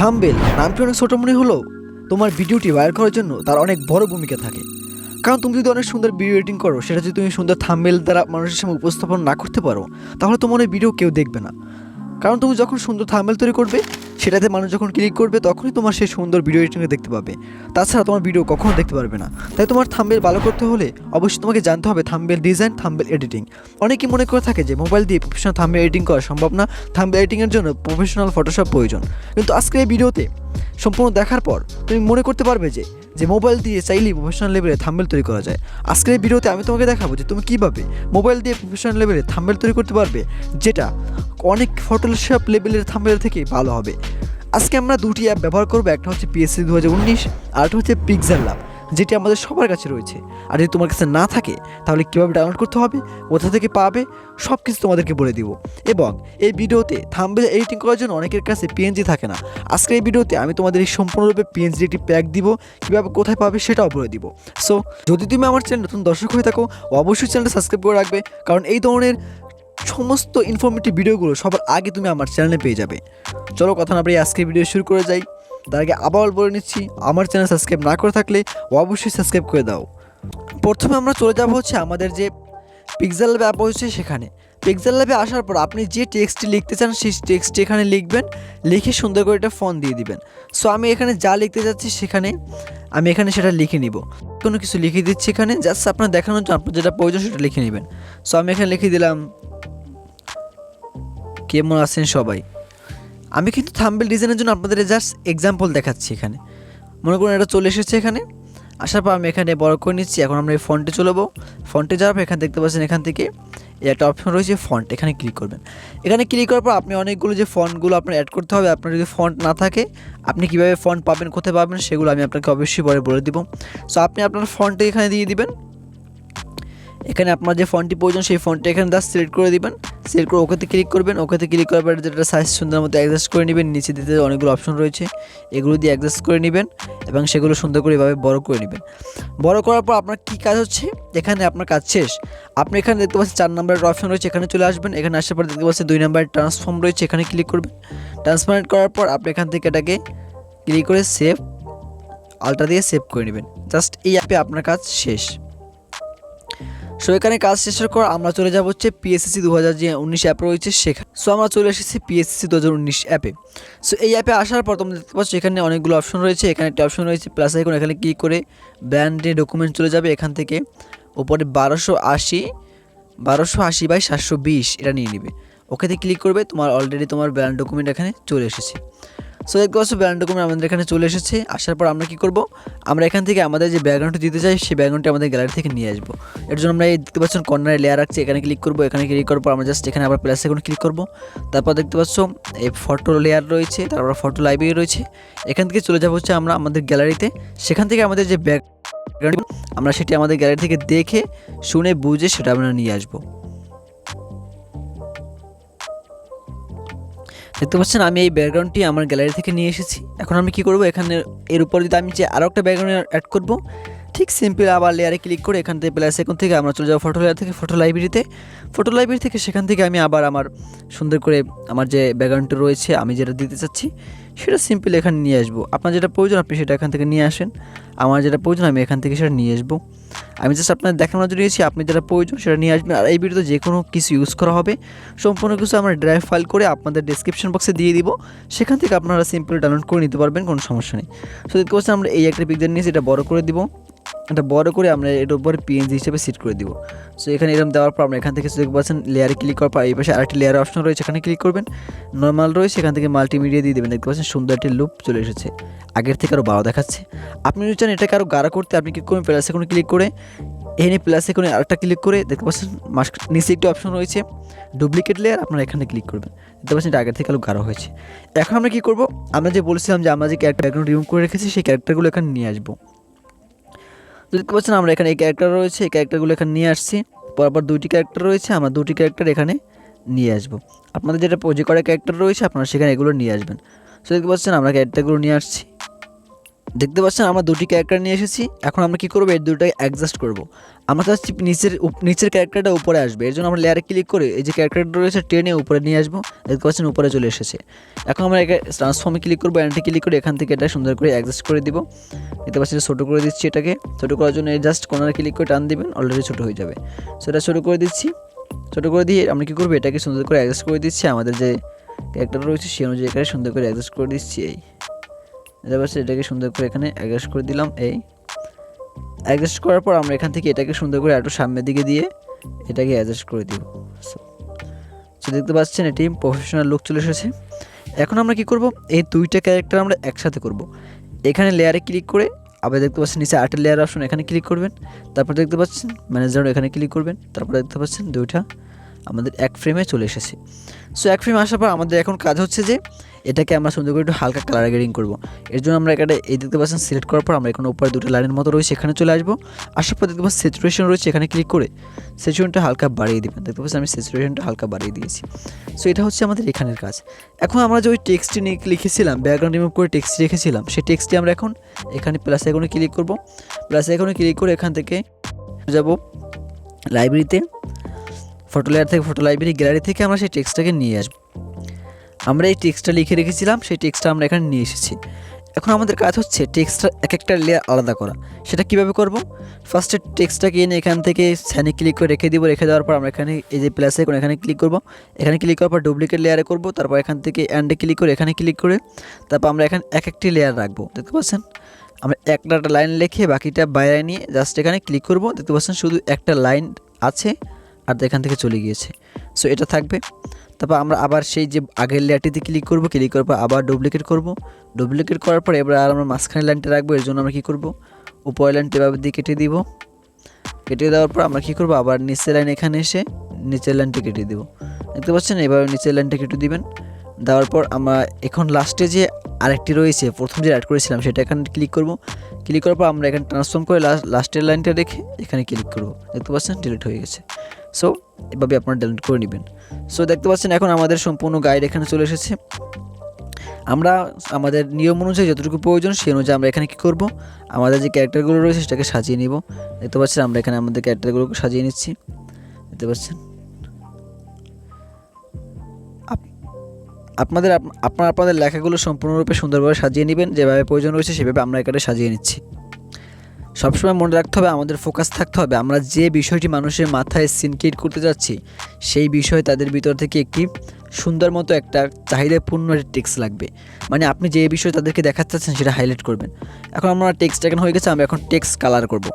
Thumbnail নামটি অনেক ছোটো মনে হলেও তোমার ভিডিওটি ভাইরাল করার জন্য তার অনেক বড় ভূমিকা থাকে। কারণ তুমি যদি অনেক সুন্দর ভিডিও এডিটিং করো, সেটা যদি তুমি সুন্দর থাম্বেল দ্বারা মানুষের সামনে উপস্থাপন না করতে পারো, তাহলে তোমার ওই ভিডিও কেউ দেখবে না। কারণ তুমি যখন সুন্দর থাম্বেল তৈরি করবে সেটাতে মানুষ যখন ক্লিক করবে, তখনই তোমার সেই সুন্দর ভিডিও এডিটিংটা দেখতে পাবে। তাছাড়া তোমার ভিডিও কখনও দেখতে পারবে না। তাই তোমার থাম্বেল ভালো করতে হলে অবশ্যই তোমাকে জানতে হবে থাম্বেল ডিজাইন থাম্বেল এডিটিং অনেকে মনে করে থাকে যে মোবাইল দিয়ে প্রফেশনাল থাম্বেল এডিটিং করা সম্ভব না থাম্বেল এডিটিংয়ের জন্য প্রফেশনাল ফটোশপ প্রয়োজন। কিন্তু আজকে এই ভিডিওতে সম্পূর্ণ দেখার পর তুমি মনে করতে পারবে যে যে মোবাইল দিয়ে চাইলেই প্রফেশনাল লেভেলে থাম্বেল তৈরি করা যায়। আজকের এই ভিডিওতে আমি তোমাকে দেখাবো যে তুমি কীভাবে মোবাইল দিয়ে প্রফেশনাল লেভেলে থাম্বেল তৈরি করতে পারবে, যেটা অনেক ফটোশপ লেভেলের থাম্বেল থেকে ভালো হবে। আজকে আমরা দুটি অ্যাপ ব্যবহার করব, একটা হচ্ছে পিএসসি দু হাজার উনিশ আরেকটা হচ্ছে পিকজার ল্যাব যেটি আমাদের সবার কাছে রয়েছে। আর যদি তোমার কাছে না থাকে, তাহলে কীভাবে ডাউনলোড করতে হবে, কোথা থেকে পাবে সব কিছু তোমাদেরকে বলে দিব। এবং এই ভিডিওতে থাম্বেল এডিটিং করার জন্য অনেকের কাছে পিএনজি থাকে না। আজকের এই ভিডিওতে আমি তোমাদের এই সম্পূর্ণরূপে পিএনজি একটি প্যাক দিব, কীভাবে কোথায় পাবে সেটাও বলে দিব। সো যদি তুমি আমার চ্যানেল নতুন দর্শক হয়ে থাকো, অবশ্যই চ্যানেলটা সাবস্ক্রাইব করে রাখবে, কারণ এই ধরনের সমস্ত ইনফরমেটিভ ভিডিওগুলো সবার আগে তুমি আমার চ্যানেলে পেয়ে যাবে। চলো কথা না বাড়িয়ে আজকে ভিডিও শুরু করে যাই। তার আগে আবার বলে নিচ্ছি। আমার চ্যানেল সাবস্ক্রাইব না করে থাকলে অবশ্যই সাবস্ক্রাইব করে দাও। প্রথমে আমরা চলে যাব হচ্ছে আমাদের যে পিক্সেল ল্যাব অ্যাপ হচ্ছে সেখানে। পিক্সেল ল্যাবে আসার পর আপনি যে টেক্সটটি লিখতে চান, সেই টেক্সটটি এখানে লিখবেন। লিখে সুন্দর করে একটা ফোন দিয়ে দিবেন। সো আমি এখানে যা লিখতে যাচ্ছি সেখানে আমি এখানে সেটা লিখে নিব। কোনো কিছু লিখে দিচ্ছি এখানে জাস্ট আপনার দেখানোর জন্য, আপনার যেটা প্রয়োজন সেটা লিখে নেবেন। সো আমি এখানে লিখে দিলাম, কেমন আছেন সবাই? আমি কিন্তু থাম্বেল ডিজাইনের জন্য আপনাদের জাস্ট এক্সাম্পল দেখাচ্ছি এখানে। মনে করুন এটা চলে এসেছে এখানে। আসার পর আমি এখানে বড় করে নিচ্ছি। এখন আমরা এই ফন্টে চলবো ফন্টে যাওয়ার পর এখানে দেখতে পাচ্ছেন এখান থেকে এই একটা অপশন রয়েছে ফন্ট এখানে ক্লিক করবেন। এখানে ক্লিক করার পর আপনি অনেকগুলো যে ফন্টগুলো আপনার অ্যাড করতে হবে, আপনার যদি ফন্ট না থাকে, আপনি কীভাবে ফন্ট পাবেন, কোথায় পাবেন, সেগুলো আমি আপনাকে অবশ্যই পরে বলে দিব। সো আপনি আপনার ফন্টে এখানে দিয়ে দিবেন। এখানে আপনার যে ফন্টটি প্রয়োজন, সেই ফন্টটি এখানে দাস সিলেক্ট করে দিবেন। সিলেক্ট করে ওকেতে ক্লিক করবেন। ওকেতে ক্লিক করার পরে যেটা সাইজ সুন্দর মতো অ্যাডজাস্ট করে নেবেন। নিচে দিতে অনেকগুলো অপশন রয়েছে। এগুলো দিয়ে অ্যাডজাস্ট করে নেবেন এবং সেগুলো সুন্দর করে এভাবে বড় করে নেবেন। বড় করার পর আপনার কী কাজ হচ্ছে? এখানে আপনার কাজ শেষ। আপনি এখানে দেখতে পাচ্ছেন চার নম্বরের অপশন রয়েছে। এখানে চলে আসবেন। এখানে আসার পর দেখতে পাচ্ছেন দুই নম্বরের ট্রান্সফর্ম রয়েছে। এখানে ক্লিক করবেন। ট্রান্সপারেন্ট করার পর আপনি এখান থেকে এটাকে ক্লিক করে সেভ আলটা দিয়ে সেভ করে নেবেন। জাস্ট এই অ্যাপে আপনার কাজ শেষ। সো এখানে কাজ শেষের পর আমরা চলে যাব হচ্ছে পিএসসি দু হাজার যে উনিশ অ্যাপ রয়েছে সেখানে সো আমরা চলে এসেছি পিএসসি দু হাজার উনিশ অ্যাপে সো এই অ্যাপে আসার পর তোমরা দেখতে পাচ্ছ এখানে অনেকগুলো অপশন রয়েছে। এখানে একটা অপশন রয়েছে প্লাস আইকন এখানে ক্লিক করে ব্র্যান্ডে ডকুমেন্ট চলে যাবে এখান থেকে। ওপরে বারোশো আশি বারোশো আশি বাই সাতশো বিশ এটা নিয়ে নেবে। ওকেতে ক্লিক করবে, তোমার অলরেডি তোমার ব্র্যান্ড ডকুমেন্ট এখানে চলে এসেছে। সো দেখতে পাচ্ছ ব্যাকগ্রাউন্ড ডকুমেন্ট আমাদের এখানে চলে এসেছে। আসার পর আমরা কি করব? আমরা এখান থেকে আমাদের যে ব্যাকগ্রাউন্ডটি দিতে চাই, সেই ব্যাকগ্রাউন্ডটি আমাদের গ্যালারি থেকে নিয়ে আসব। এর জন্য আমরা এই দেখতে পাচ্ছেন কর্নারে লেয়ার রাখছি এখানে ক্লিক করব, এখানে ক্লিক করার পর আমরা জাস্ট এখানে আবার প্লাস এখন ক্লিক করব। তারপর দেখতে পাচ্ছ, এই ফটো লেয়ার রয়েছে, তারপর ফটো লাইব্রেরি রয়েছে। এখান থেকে চলে যাব হচ্ছে আমরা আমাদের গ্যালারিতে সেখান থেকে আমাদের যে ব্যাক আমরা সেটি আমাদের গ্যালারি থেকে দেখে, শুনে, বুঝে সেটা আমরা নিয়ে আসব। দেখতে পাচ্ছেন, আমি এই ব্যাকগ্রাউন্ডটি আমার গ্যালারি থেকে নিয়ে এসেছি। এখন আমি কি করব? এখানে এর উপর যদি আমি যে আরও একটা ব্যাকগ্রাউন্ড অ্যাড করব ঠিক সিম্পল আবার লেয়ারে ক্লিক করে এখান থেকে প্লাস এখন থেকে আমরা চলে যাব ফটো লেয়ার থেকে ফটো লাইব্রেরিতে ফটো লাইব্রেরি থেকে সেখান থেকে আমি আবার আমার সুন্দর করে আমার যে ব্যাকগ্রাউন্ডটা রয়েছে, আমি যেটা দিতে চাচ্ছি, সেটা সিম্পল এখানে নিয়ে আসব। আপনার যেটা প্রয়োজন, আপনি সেটা এখান থেকে নিয়ে আসেন। আমার যেটা প্রয়োজন, আমি এখান থেকে সেটা নিয়ে আসব। আমি জাস্ট আপনার দেখানোর জন্য এসেছি আপনি যেটা প্রয়োজন, সেটা নিয়ে আসবেন। আর এই ভিডিওতে যে কোনো কিছু ইউজ করা হবে, সম্পূর্ণ কিছু আমরা ড্রাইভ ফাইল করে আপনাদের ডিসক্রিপশন বক্সে দিয়ে দিব। সেখান থেকে আপনারা সিম্পল ডাউনলোড করে নিতে পারবেন, কোনো সমস্যা নেই। সো দেখতে পাচ্ছেন, আমরা এই একটা পিকচার নিয়েছি, এটা বড় করে দিব। এটা বড় করে আমরা এর উপরে পিএনজি হিসেবে সেট করে দিব। সো এখানে এরকম দেওয়ার পর আমরা এখান থেকে দেখতে পাচ্ছেন লেয়ারে ক্লিক করার পর এই পাশে আরেকটি লেয়ার অপশন রয়েছে, এখানে ক্লিক করবেন। নর্মাল রয়েছে, এখান থেকে মাল্টিমিডিয়া দিয়ে দেবেন। দেখতে পাচ্ছেন সুন্দর একটি লুপ চলে এসেছে। আগের থেকে আরও বারো দেখাচ্ছে। আপনি যদি চান এটাকে আরও গাঢ় করতে, আপনি কি করবেন প্লাস এখন ক্লিক করে, এখানে প্লাস এখন আরেকটা ক্লিক করে, দেখতে পাচ্ছেন মাস নিচে একটি অপশন রয়েছে ডুপ্লিকেট লেয়ার আপনারা এখানে ক্লিক করবেন। দেখতে পাচ্ছেন এটা আগের থেকে আরও গাঢ় হয়েছে। এখন আমরা কী করব? আমরা যে বলছিলাম যে আমরা যে ক্যারেক্টার রিমুভ করে রেখেছি, সেই ক্যারেক্টারগুলো এখানে নিয়ে আসব। দেখতে পাচ্ছেন, আমরা এখানে এই ক্যারেক্টার রয়েছে, এই ক্যারেক্টারগুলো এখানে নিয়ে আসছি। পরপর দুইটি ক্যারেক্টার রয়েছে, আমরা দুটি ক্যারেক্টার এখানে নিয়ে আসব। আপনাদের যেটা যে করা ক্যারেক্টার রয়েছে, আপনারা সেখানে এগুলো নিয়ে আসবেন। সো দেখতে পাচ্ছেন, আমরা ক্যারেক্টারগুলো নিয়ে আসছি। দেখতে পাচ্ছেন আমরা দুটি ক্যারেক্টার নিয়ে এসেছি। এখন আমরা কী করব? এই দুটোকে অ্যাডজাস্ট করব। আমরা চাচ্ছি নিচের উপ- নিচের ক্যারেক্টারটা উপরে আসবে। এর জন্য আমরা লেয়ারে ক্লিক করে এই যে ক্যারেক্টারটা রয়েছে টেনে উপরে নিয়ে আসব। দেখতে পাচ্ছেন উপরে চলে এসেছে। এখন আমরা ট্রান্সফর্মে ক্লিক করব অ্যান্টি ক্লিক করে এখান থেকে এটা সুন্দর করে অ্যাডজাস্ট করে দিব। দেখতে পাচ্ছেন ছোটো করে দিচ্ছি এটাকে। ছোটো করার জন্য জাস্ট কোনারে ক্লিক করে টান দিবেন অলরেডি ছোটো হয়ে যাবে। সেটা ছোটো করে দিচ্ছি। ছোটো করে দিয়ে আমরা কী করব? এটাকে সুন্দর করে অ্যাডজাস্ট করে দিচ্ছি। আমাদের যে ক্যারেক্টার রয়েছে সেই অনুযায়ী এখানে সুন্দর করে অ্যাডজাস্ট করে দিচ্ছি এই। পাচ্ছি এটাকে সুন্দর করে এখানে অ্যাডজাস্ট করে দিলাম, এই। অ্যাডজাস্ট করার পর আমরা এখান থেকে এটাকে সুন্দর করে একটু সামনের দিকে দিয়ে এটাকে অ্যাডজাস্ট করে দিব। সো দেখতে পাচ্ছেন এটি প্রফেশনাল লুক চলে এসেছে। এখন আমরা কি করব? এই দুইটা ক্যারেক্টার আমরা একসাথে করব। এখানে লেয়ারে ক্লিক করে আবার দেখতে পাচ্ছেন নিচে আটের লেয়ার অপশন এখানে ক্লিক করবেন। তারপর দেখতে পাচ্ছেন ম্যানেজার এখানে ক্লিক করবেন। তারপর দেখতে পাচ্ছেন দুইটা আমাদের এক ফ্রেমে চলে এসেছে। সো এক ফ্রেমে আসার পর আমাদের এখন কাজ হচ্ছে যে এটাকে আমরা সুন্দর করে একটু হালকা কালার গ্রেডিং করব। এর জন্য আমরা এখানে এই দেখতে পাচ্ছেন সিলেক্ট করার পর আমরা এখানে উপরে দুটো লাইনের মতো রয়েছে, এখানে চলে আসব। আসার পর দেখতে পাচ্ছেন স্যাচুরেশন রয়েছে, এখানে ক্লিক করে স্যাচুরেশনটা হালকা বাড়িয়ে দেবেন। দেখতে পাচ্ছেন আমি স্যাচুরেশনটা হালকা বাড়িয়ে দিয়েছি। সো এটা হচ্ছে আমাদের এখানের কাজ। এখন আমরা যে ওই টেক্সটটি নিয়ে লিখেছিলাম ব্যাকগ্রাউন্ড রিমুভ করে টেক্সট রেখেছিলাম, সেই টেক্সটটি আমরা এখন এখানে প্লাস এখানে ক্লিক করব। প্লাস এখানে ক্লিক করে এখান থেকে যাব লাইব্রেরিতে ফটো লেয়ার থেকে ফটো লাইব্রেরি গ্যালারি থেকে আমরা সেই টেক্সটটাকে নিয়ে আসব। আমরা এই টেক্সটটা লিখে রেখেছিলাম, সেই টেক্সটটা আমরা এখানে নিয়ে এসেছি। এখন আমাদের কাজ হচ্ছে টেক্সটটা এক একটা লেয়ার আলাদা করা। সেটা কীভাবে করব? ফার্স্টে টেক্সটটাকে এনে এখান থেকে স্যানে ক্লিক করে রেখে দিব, রেখে দেওয়ার পর আমরা এখানে এই যে প্লাসে এখন এখানে ক্লিক করব। এখানে ক্লিক করার পর ডুপ্লিকেট লেয়ারে করব, তারপর এখান থেকে অ্যান্ডে ক্লিক করে এখানে ক্লিক করে তারপর আমরা এখানে এক একটি লেয়ার রাখব। দেখতে পাচ্ছেন? আমরা একটা লাইন লিখে বাকিটা বাইরে নিয়ে জাস্ট এখানে ক্লিক করব। দেখতে পাচ্ছেন? শুধু একটা লাইন আছে। আর এখান থেকে চলে গিয়েছে। সো এটা থাকবে। তারপর আমরা আবার সেই যে আগের লেয়ারটিতে ক্লিক করব ক্লিক করার পর আবার ডুপ্লিকেট করব। ডুপ্লিকেট করার পর এবার আর আমরা মাঝখানে লাইনটা রাখব, এর জন্য আমরা কী করব? উপরের লাইনটা এভাবে দিয়ে কেটে দিব। কেটে দেওয়ার পর আমরা কী করব? আবার নিচের লাইন এখানে এসে নিচের লাইনটা কেটে দিব। দেখতে পাচ্ছেন? এবার নিচের লাইনটা কেটে দিবেন। দেওয়ার পর আমরা এখন লাস্টে যে আরেকটি রয়েছে, প্রথম যে অ্যাড করেছিলাম, সেটা এখানে ক্লিক করব। ক্লিক করার পর আমরা এখানে ট্রান্সফর্ম করে লাস্ট লাস্টের লাইনটা রেখে এখানে ক্লিক করব। দেখতে পাচ্ছেন? ডিলিট হয়ে গেছে। সো এভাবে আপনারা ডিলিট করে নেবেন। সো দেখতে পাচ্ছেন এখন আমাদের সম্পূর্ণ গাইড এখানে চলে এসেছে। আমরা আমাদের নিয়ম অনুযায়ী যতটুকু প্রয়োজন সেই অনুযায়ী আমরা এখানে কী করব? আমাদের যে ক্যারেক্টারগুলো রয়েছে সেটাকে সাজিয়ে নিব। দেখতে পাচ্ছেন আমরা এখানে আমাদের ক্যারেক্টারগুলোকে সাজিয়ে নিচ্ছি। দেখতে পাচ্ছেন? আপ- আপনাদের, আপনারা আপনাদের লেখাগুলো সম্পূর্ণরূপে সুন্দরভাবে সাজিয়ে নেবেন। যেভাবে প্রয়োজন রয়েছে সেভাবে আমরা এখানে সাজিয়ে নিচ্ছি। সবসময় মনে রাখতে হবে, আমাদের ফোকাস থাকতে হবে। আমরা যে বিষয়টি মানুষের মাথায় সিনক্রিয়েট করতে যাচ্ছি, সেই বিষয়ে তাদের ভিতর থেকে একটি সুন্দর মতো একটা চাহিদাপূর্ণ একটা টেক্স লাগবে। মানে আপনি যে বিষয় তাদেরকে দেখাতে চাচ্ছেন, সেটা হাইলাইট করবেন। এখন আমরা টেক্সট এখানে হয়ে গেছে, আমরা এখন টেক্সট কালার করব।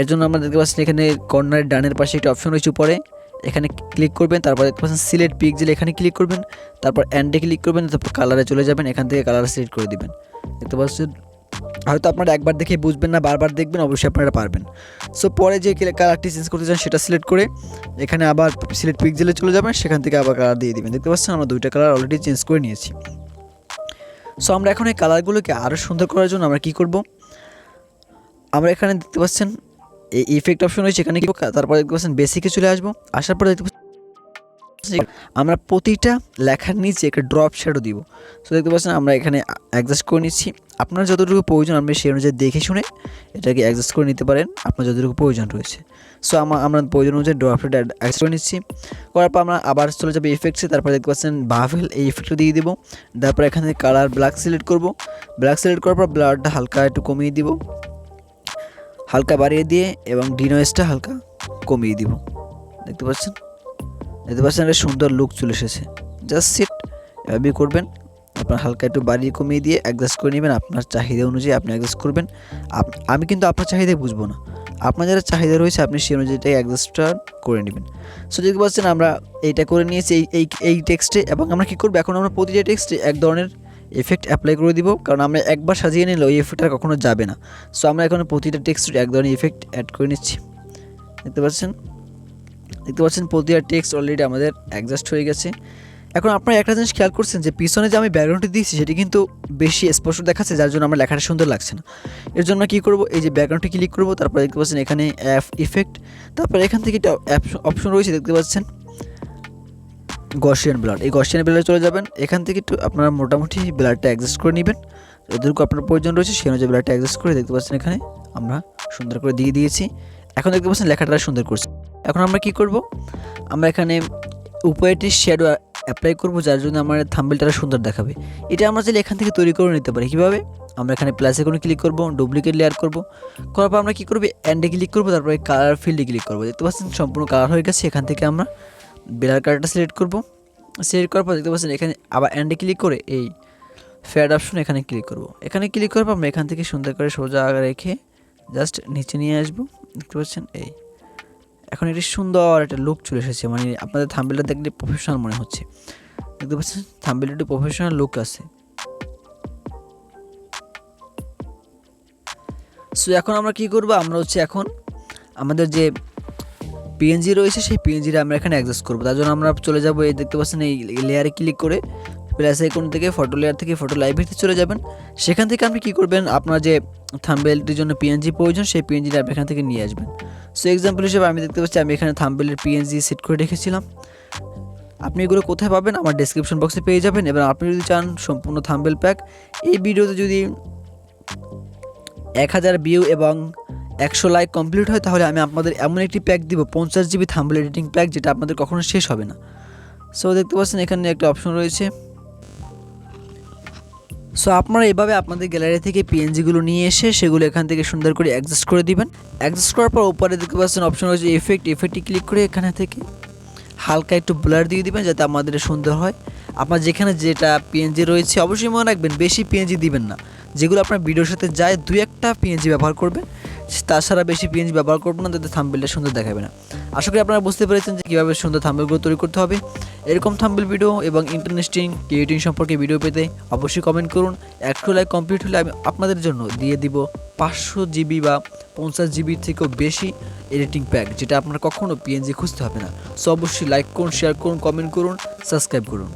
এর জন্য আমরা দেখতে পাচ্ছি এখানে কর্নারের ডানের পাশে একটা অপশন রয়েছে উপরে। এখানে ক্লিক করবেন, তারপর দেখতে পাচ্ছেন সিলেক্ট পিকজেল এখানে ক্লিক করবেন। তারপর অ্যান্ডে ক্লিক করবেন, তারপর কালারে চলে যাবেন, এখান থেকে কালার সিলেক্ট করে দিবেন। দেখতে পাচ্ছেন হয়তো আপনারা একবার দেখে বুঝবেন না, বারবার দেখবেন, অবশ্যই আপনারা পারবেন। সো পরে যে কালারটি চেঞ্জ করতে চান সেটা সিলেক্ট করে এখানে আবার সিলেক্ট পিকজেলে চলে যাবেন, সেখান থেকে আবার কালার দিয়ে দিবেন। দেখতে পাচ্ছেন আমরা দুইটা কালার অলরেডি চেঞ্জ করে নিয়েছি। সো আমরা এখন এই কালারগুলোকে আরও সুন্দর করার জন্য আমরা কী করব? আমরা এখানে দেখতে পাচ্ছেন, এই ইফেক্ট অপশন রয়েছে, এখানে কি তারপর দেখতে পাচ্ছেন বেসিকে চলে আসব। আসার পরে দেখতে আমরা প্রতিটা লেখার নিচে একটা ড্রপ শ্যাডো দিব। সো দেখতে পাচ্ছেন আমরা এখানে অ্যাডজাস্ট করে নিচ্ছি। আপনার যতটুকু প্রয়োজন আপনি সেই অনুযায়ী দেখে শুনে এটাকে অ্যাডজাস্ট করে নিতে পারেন। আপনার যতটুকু প্রয়োজন রয়েছে। সো আমার আমরা প্রয়োজন অনুযায়ী ড্রপটা অ্যাডজাস্ট করে নিচ্ছি। করার পর আমরা আবার চলে যাবে ইফেক্টসে তারপরে দেখতে পাচ্ছেন বাভেল এই ইফেক্টটা দিয়ে দিব। তারপর এখানে কালার ব্ল্যাক সিলেক্ট করব। ব্ল্যাক সিলেক্ট করার পর ব্লারটা হালকা একটু কমিয়ে দিব। হালকা বাড়িয়ে দিয়ে এবং ডিনোয়েসটা হালকা কমিয়ে দিব। দেখতে পাচ্ছেন? দেখতে পাচ্ছেন একটা সুন্দর লুক চলে এসেছে। জাস্ট সিট এভাবেই করবেন। আপনার হালকা একটু বাড়িয়ে কমিয়ে দিয়ে অ্যাডজাস্ট করে নেবেন। আপনার চাহিদা অনুযায়ী আপনি অ্যাডজাস্ট করবেন। আমি কিন্তু আপনার চাহিদা বুঝব না। আপনার যারা চাহিদা রয়েছে, আপনি সেই অনুযায়ীটাই অ্যাডজাস্টটা করে নেবেন। সো দেখতে পাচ্ছেন আমরা এইটা করে নিয়েছি, এই এই এই টেক্সটে এবং আমরা কী করব? এখন আমরা প্রতিটা টেক্সটে এক ধরনের এফেক্ট অ্যাপ্লাই করে দিব। কারণ আমরা একবার সাজিয়ে নিলে ওই এফেক্টটা কখনো যাবে না। সো আমরা এখন প্রতিটা টেক্সট এক ধরনের এফেক্ট অ্যাড করে নিচ্ছি। দেখতে পাচ্ছেন? দেখতে পাচ্ছেন প্রতিটা টেক্সট অলরেডি আমাদের অ্যাডজাস্ট হয়ে গেছে। এখন আপনারা একটা জিনিস খেয়াল করছেন যে পিছনে যে আমি ব্যাকগ্রাউন্ডটি দিয়েছি, সেটি কিন্তু বেশি স্পষ্ট দেখাচ্ছে, যার জন্য আমার লেখাটা সুন্দর লাগছে না। এর জন্য কী করব? এই যে ব্যাকগ্রাউন্ডটি ক্লিক করব, তারপরে দেখতে পাচ্ছেন এখানে অ্যাপ ইফেক্ট তারপর এখান থেকে একটা অপশন রয়েছে, দেখতে পাচ্ছেন গসিয়ান ব্লাড এই গসিয়ান ব্লাডে চলে যাবেন, এখান থেকে একটু আপনারা মোটামুটি ব্লাডটা অ্যাডজাস্ট করে নেবেন। যতটুকু আপনার প্রয়োজন রয়েছে, সেই অনুযায়ী ব্লাডটা অ্যাডজাস্ট করে দেখতে পাচ্ছেন এখানে আমরা সুন্দর করে দিয়ে দিয়েছি। এখন দেখতে পাচ্ছেন লেখাটা সুন্দর করছে। এখন আমরা কি করব? আমরা এখানে উপরেটি শ্যাডো অ্যাপ্লাই করব, যার জন্য আমার থাম্বেলটা সুন্দর দেখাবে। এটা আমরা চাইলে এখান থেকে তৈরি করে নিতে পারি। কীভাবে? আমরা এখানে প্লাসে কোনো ক্লিক করব ডুপ্লিকেট লেয়ার করব। করার পর আমরা কী করব? অ্যান্ডে ক্লিক করব, তারপরে কালার ফিল্ডে ক্লিক করব। দেখতে পাচ্ছেন, সম্পূর্ণ কালার হয়ে গেছে। এখান থেকে আমরা বেলার কালারটা সিলেক্ট করব। সিলেক্ট করার পর দেখতে পাচ্ছেন, এখানে আবার অ্যান্ডে ক্লিক করে এই ফ্যাড অপশন এখানে ক্লিক করব। এখানে ক্লিক করার পর আমরা এখান থেকে সুন্দর করে সোজা রেখে জাস্ট নিচে নিয়ে আসব। দেখতে পাচ্ছেন, এই। এখন এটি সুন্দর একটা লুক চলে এসেছে। মানে আপনাদের থাম্বেলটা দেখলে প্রফেশনাল মনে হচ্ছে। দেখতে পাচ্ছেন থাম্বেলটা একটু প্রফেশনাল লুক আছে। সো এখন আমরা কি করব? আমরা হচ্ছে এখন আমাদের যে পিএনজি রয়েছে, সেই পিএনজিটা আমরা এখানে অ্যাডজাস্ট করব। তার জন্য আমরা চলে যাব এই দেখতে পাচ্ছেন, এই লেয়ারে ক্লিক করে প্লাস আইকন থেকে ফটো লেয়ার থেকে ফটো লাইব্রেরিতে চলে যাবেন। সেখান থেকে আপনি কী করবেন? আপনার যে থাম্বেলটির জন্য পিএনজি প্রয়োজন, সেই পিএনজিটা আপনি এখান থেকে নিয়ে আসবেন। সো এক্সাম্পল হিসেবে আমি দেখতে পাচ্ছি, আমি এখানে থাম্বেলের পিএনজি সেট করে রেখেছিলাম। আপনি এগুলো কোথায় পাবেন? আমার ডেসক্রিপশন বক্সে পেয়ে যাবেন। এবং আপনি যদি চান সম্পূর্ণ থাম্বেল প্যাক এই ভিডিওতে যদি এক হাজার ভিউ এবং একশো লাইক কমপ্লিট হয়, তাহলে আমি আপনাদের এমন একটি প্যাক দিব, পঞ্চাশ জিবি থাম্বেল এডিটিং প্যাক যেটা আপনাদের কখনো শেষ হবে না। সো দেখতে পাচ্ছেন, এখানে একটা অপশন রয়েছে। সো আপনারা এভাবে আপনাদের গ্যালারি থেকে পিএনজিগুলো নিয়ে এসে সেগুলো এখান থেকে সুন্দর করে অ্যাডজাস্ট করে দিবেন। অ্যাডজাস্ট করার পর উপরে দেখতে পাচ্ছেন অপশন রয়েছে এফেক্ট এফেক্টে ক্লিক করে এখানে থেকে হালকা একটু ব্লার দিয়ে দিবেন যাতে আমাদের সুন্দর হয়। আপনার যেখানে যেটা পিএনজি রয়েছে অবশ্যই মনে রাখবেন, বেশি পিএনজি দিবেন না। যেগুলো আপনার ভিডিওর সাথে যায় দু একটা পিএনজি ব্যবহার করবেন। তাছাড়া বেশি পিএনজি ব্যবহার করবেন না, যাতে থাম্বেলটা সুন্দর দেখাবে না। আশা করি আপনারা বুঝতে পেরেছেন যে কীভাবে সুন্দর থাম্বেলগুলো তৈরি করতে হবে। এরকম থাম্বেল ভিডিও এবং ইন্টারেস্টিং ক্রিয়েটিং সম্পর্কে ভিডিও পেতে অবশ্যই কমেন্ট করুন। একশো লাইক কমপ্লিট হলে আমি আপনাদের জন্য দিয়ে দিব পাঁচশো জিবি বা পঞ্চাশ জিবির থেকেও বেশি এডিটিং প্যাক যেটা আপনার কখনো পিএনজি খুঁজতে হবে না। সো অবশ্যই লাইক করুন শেয়ার করুন কমেন্ট করুন সাবস্ক্রাইব করুন।